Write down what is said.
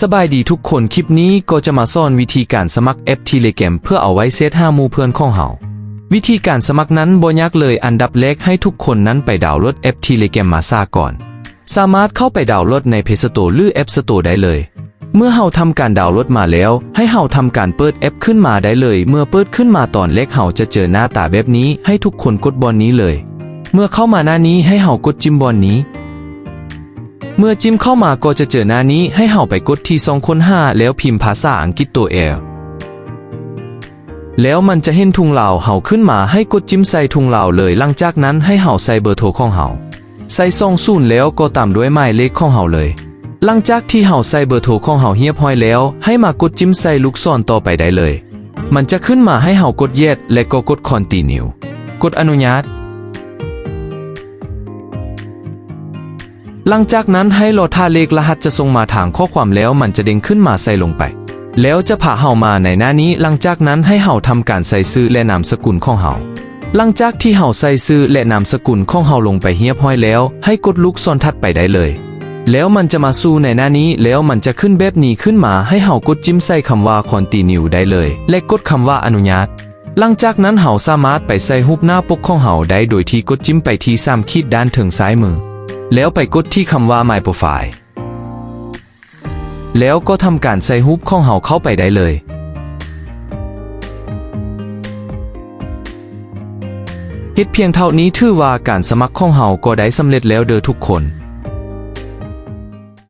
สบายดีทุกคนคลิปนี้ก็จะมาสอนวิธีการสมัครแอป Telegram เพื่อเอาไว้เซตห้ามูเพื่อนของเฮาวิธีการสมัครนั้นบ่ยากเลยอันดับแรกให้ทุกคนนั้นไปดาวน์โหลดแอป Telegram มาซาก่อน สามารถเข้าไปดาวน์โหลดใน Play Store หรือ App Store ได้เลย เมื่อเฮาทำการดาวน์โหลดมาแล้ว ให้เฮาทำการเปิดแอปขึ้นมาได้เลย เมื่อเปิดขึ้นมาตอนเล็กเฮาจะเจอหน้าตาแบบนี้ ให้ทุกคนกดบอลนี้เลย เมื่อเข้ามาหน้านี้ให้เฮากดจิ้มบอลนี้ เมื่อจิ้มเข้ามาก็จะเจอหน้านี้ให้เฮาไปกดที่สองคนห้าแล้วพิมพ์ภาษาอังกฤษตัว L แล้วมันจะเห็นทุงเหล่าเฮาขึ้นมาให้กดจิ้มใส่ทุงเหล่าเลยหลังจากนั้นให้เฮาใส่เบอร์โทรของเฮาใส่ซองศูนย์แล้วก็ตามด้วยหมายเลขของเฮาเลย หลังจากที่เฮาใส่เบอร์โทรของเฮาเรียบร้อยแล้ว ให้มากดจิ้มใส่ลูกศรต่อไปได้เลย มันจะขึ้นมาให้เฮากดเย็ดและก็กด continue กดอนุญาต หลังจากนั้นให้รอท่าเลขรหัสจะส่งมาทางข้อความแล้วมันจะเด้งขึ้นมาใส่ลงไป แล้วจะพาเฮามาในหน้านี้ หลังจากนั้นให้เฮาทำการใส่ซื้อและนามสกุลของเฮาหลังจากที่เฮาใส่ซื้อและนามสกุลของเฮาลงไปเรียบร้อยแล้ว ให้กดลูกศรถัดไปได้เลย แล้วมันจะมาสู้ในหน้านี้แล้วมันจะขึ้นแบบนี้ขึ้นมาให้เฮากดจิ้มใส่คำว่า continue ได้เลย และกดคำว่าอนุญาตหลังจากนั้นเฮาสามารถไปใส่รูปหน้าปกของเฮาได้โดยที่กดจิ้มไปที่สามขีดด้านถึงซ้ายมือ แล้วไปกดที่คำว่า My Profile แล้วก็ทำการใส่ฮุบของเฮาเข้าไปได้เลยเฮ็ดเพียงเท่านี้ถือว่าการสมัครของเฮาก็ได้สำเร็จแล้วเด้อทุกคน